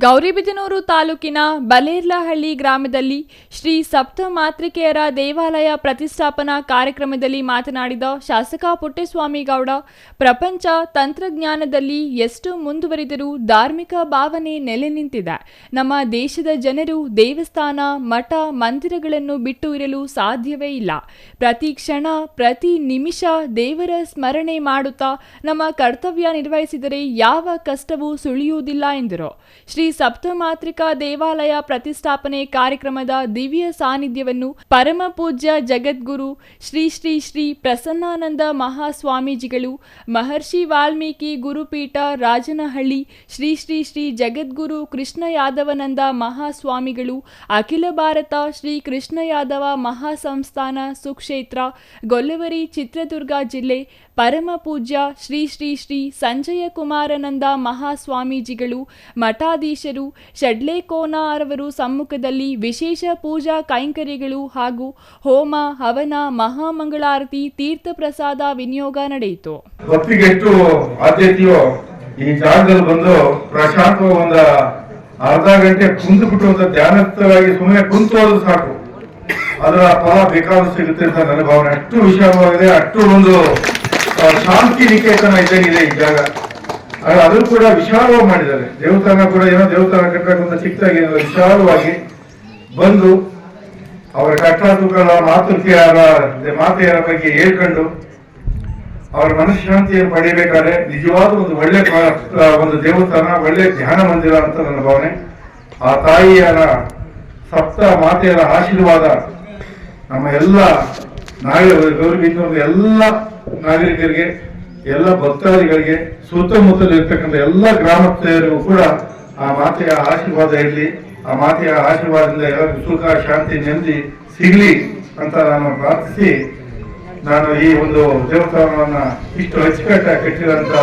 ಗೌರಿಬಿದನೂರು ತಾಲೂಕಿನ ಬಲೇರ್ಲಹಳ್ಳಿ ಗ್ರಾಮದಲ್ಲಿ ಶ್ರೀ ಸಪ್ತ ಮಾತೃಕೆಯರ ದೇವಾಲಯ ಪ್ರತಿಷ್ಠಾಪನಾ ಕಾರ್ಯಕ್ರಮದಲ್ಲಿ ಮಾತನಾಡಿದ ಶಾಸಕ ಪುಟ್ಟಸ್ವಾಮಿ ಗೌಡ ಪ್ರಪಂಚ ತಂತ್ರಜ್ಞಾನದಲ್ಲಿ ಎಷ್ಟು ಮುಂದುವರಿದರೂ ಧಾರ್ಮಿಕ ಭಾವನೆ ನೆಲೆ ನಿಂತಿದೆ. ನಮ್ಮ ದೇಶದ ಜನರು ದೇವಸ್ಥಾನ, ಮಠ, ಮಂದಿರಗಳನ್ನು ಬಿಟ್ಟು ಇರಲು ಸಾಧ್ಯವೇ ಇಲ್ಲ. ಪ್ರತಿ ಕ್ಷಣ, ಪ್ರತಿ ನಿಮಿಷ ದೇವರ ಸ್ಮರಣೆ ಮಾಡುತ್ತಾ ನಮ್ಮ ಕರ್ತವ್ಯ ನಿರ್ವಹಿಸಿದರೆ ಯಾವ ಕಷ್ಟವೂ ಸುಳಿಯುವುದಿಲ್ಲ ಎಂದರು. ಶ್ರೀ ಸಪ್ತಮಾತ್ರಿಕಾ ದೇವಾಲಯ ಪ್ರತಿಷ್ಠಾಪನೆ ಕಾರ್ಯಕ್ರಮದ ದಿವ್ಯ ಸಾನ್ನಿಧ್ಯವನ್ನು ಪರಮ ಪೂಜ್ಯ ಜಗದ್ಗುರು ಶ್ರೀ ಶ್ರೀ ಶ್ರೀ ಪ್ರಸನ್ನಾನಂದ ಮಹಾಸ್ವಾಮೀಜಿಗಳು, ಮಹರ್ಷಿ ವಾಲ್ಮೀಕಿ ಗುರುಪೀಠ ರಾಜನಹಳ್ಳಿ, ಶ್ರೀ ಶ್ರೀ ಶ್ರೀ ಜಗದ್ಗುರು ಕೃಷ್ಣ ಯಾದವನಂದ ಮಹಾಸ್ವಾಮಿಗಳು, ಅಖಿಲ ಭಾರತ ಶ್ರೀ ಕೃಷ್ಣ ಯಾದವ ಮಹಾಸಂಸ್ಥಾನ ಸುಕ್ಷೇತ್ರ, ಗೊಲ್ಲವರಿ ಚಿತ್ರದುರ್ಗ ಜಿಲ್ಲೆ, ಪರಮ ಪೂಜ್ಯ ಶ್ರೀ ಶ್ರೀ ಶ್ರೀ ಸಂಜಯ ಕುಮಾರನಂದ ಮಹಾಸ್ವಾಮೀಜಿಗಳು ಮಠಾಧೀಶರು ಶಡ್ಲೇಕೋನರವರು ಸಮ್ಮುಖದಲ್ಲಿ ವಿಶೇಷ ಪೂಜಾ ಕೈಂಕರ್ಯಗಳು ಹಾಗೂ ಹೋಮ, ಹವನ, ಮಹಾಮಂಗಳಾರತಿ ತೀರ್ಥ ಪ್ರಸಾದ ವಿನಿಯೋಗ ನಡೆಯಿತು. ಈ ಜಾಗದಲ್ಲಿ ಬಂದು ಪ್ರಶಾಂತ ಅರ್ಧ ಗಂಟೆ ಕುಂದು ಬಿಟ್ಟು ಧ್ಯಾನಸ್ಥರಾಗಿ ಸುಮ್ಮನೆ ಕುಂತೋದು ಸಾಕು. ಅದರ ಫಲ ಬೇಕಾದ ಸಿಗುತ್ತೆ ಅಂತ ನನ್ನ ಭಾವನೆ. ಅಷ್ಟು ವಿಷಯವಾಗಿದೆ ಅಷ್ಟು ಒಂದು ಶಾಂತಿ ನಿಕೇತನ ಇದ್ದಂಗಿದೆ ಈ ಜಾಗ. ಅದು ಕೂಡ ವಿಶಾಲವಾಗಿ ಮಾಡಿದ್ದಾರೆ. ದೇವಸ್ಥಾನ ಕೂಡ ಏನೋ ದೇವಸ್ಥಾನ ಕಟ್ಟಬೇಕು ಅಂತ ಚಿಕ್ಕದಾಗಿ ವಿಶಾಲವಾಗಿ ಬಂದು ಅವರ ಕಟ್ಟಾಟುಗಳ ಮಾತೃಕೆಯರ ಮಾತೆಯರ ಬಗ್ಗೆ ಹೇಳ್ಕೊಂಡು ಅವರ ಮನಃಶಾಂತಿಯನ್ನು ಪಡೆಯಬೇಕಾದ್ರೆ ನಿಜವಾದ ಒಂದು ಒಳ್ಳೆ ಒಂದು ದೇವಸ್ಥಾನ, ಒಳ್ಳೆ ಧ್ಯಾನ ಮಂದಿರ ಅಂತ ನನ್ನ ಭಾವನೆ. ಆ ತಾಯಿಯರ ಸಪ್ತ ಮಾತೆಯರ ಆಶೀರ್ವಾದ ನಮ್ಮ ಎಲ್ಲ ನಾಗರಿಕ ಎಲ್ಲ ನಾಗರಿಕರಿಗೆ ಎಲ್ಲ ಭಕ್ತಾದಿಗಳಿಗೆ ಸುತ್ತಮುತ್ತಲು ಇರ್ತಕ್ಕಂಥ ಎಲ್ಲ ಗ್ರಾಮಸ್ಥರಿಗೂ ಕೂಡ ಆ ಮಾತೆಯ ಆಶೀರ್ವಾದ ಇರಲಿ. ಆ ಮಾತೆಯ ಆಶೀರ್ವಾದದಿಂದ ಎಲ್ಲರಿಗೂ ಸುಖ, ಶಾಂತಿ, ನೆಮ್ಮದಿ ಸಿಗಲಿ ಅಂತ ನಾನು ಪ್ರಾರ್ಥಿಸಿ, ನಾನು ಈ ಒಂದು ದೇವಸ್ಥಾನವನ್ನು ಇಷ್ಟು ಅಚ್ಚುಕಟ್ಟಾಗಿ ಕಟ್ಟಿದಂತ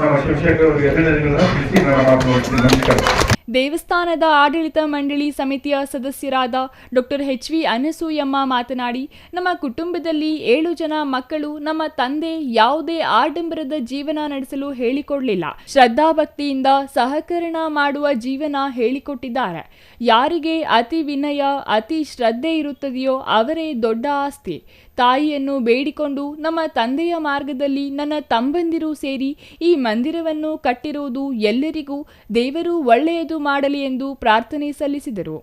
ನಮ್ಮ ಶಿವಶೇಖರ್ ಅವರಿಗೆ ಅಭಿನಂದನೆಗಳನ್ನ ತಿಳಿಸಿ ನಾನು ಮಾತನಾಡ್ತೀನಿ. ನಮಸ್ಕಾರ. ದೇವಸ್ಥಾನದ ಆಡಳಿತ ಮಂಡಳಿ ಸಮಿತಿಯ ಸದಸ್ಯರಾದ ಡಾಕ್ಟರ್ ಎಚ್ ವಿ ಅನಸೂಯಮ್ಮ ಮಾತನಾಡಿ, ನಮ್ಮ ಕುಟುಂಬದಲ್ಲಿ ಏಳು ಜನ ಮಕ್ಕಳು, ನಮ್ಮ ತಂದೆ ಯಾವುದೇ ಆಡಂಬರದ ಜೀವನ ನಡೆಸಲು ಹೇಳಿಕೊಡಲಿಲ್ಲ. ಶ್ರದ್ಧಾಭಕ್ತಿಯಿಂದ ಸಹಕರಣ ಮಾಡುವ ಜೀವನ ಹೇಳಿಕೊಟ್ಟಿದ್ದಾರೆ. ಯಾರಿಗೆ ಅತಿ ವಿನಯ, ಅತಿ ಶ್ರದ್ಧೆ ಇರುತ್ತದೆಯೋ ಅವರೇ ದೊಡ್ಡ ಆಸ್ತಿ. ತಾಯಿಯನ್ನು ಬೇಡಿಕೊಂಡು ನಮ್ಮ ತಂದೆಯ ಮಾರ್ಗದಲ್ಲಿ ನನ್ನ ತಂಬಂದಿರು ಸೇರಿ ಈ ಮಂದಿರವನ್ನು ಕಟ್ಟಿರುವುದು ಎಲ್ಲರಿಗೂ ದೇವರು ಒಳ್ಳೆಯದು ಮಾಡಲಿ ಎಂದು ಪ್ರಾರ್ಥನೆ ಸಲ್ಲಿಸಿದರು.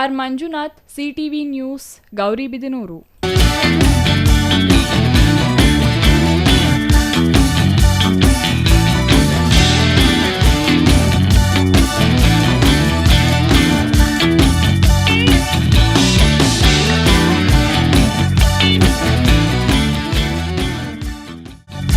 R Manjunath, CTV news Gauribidanur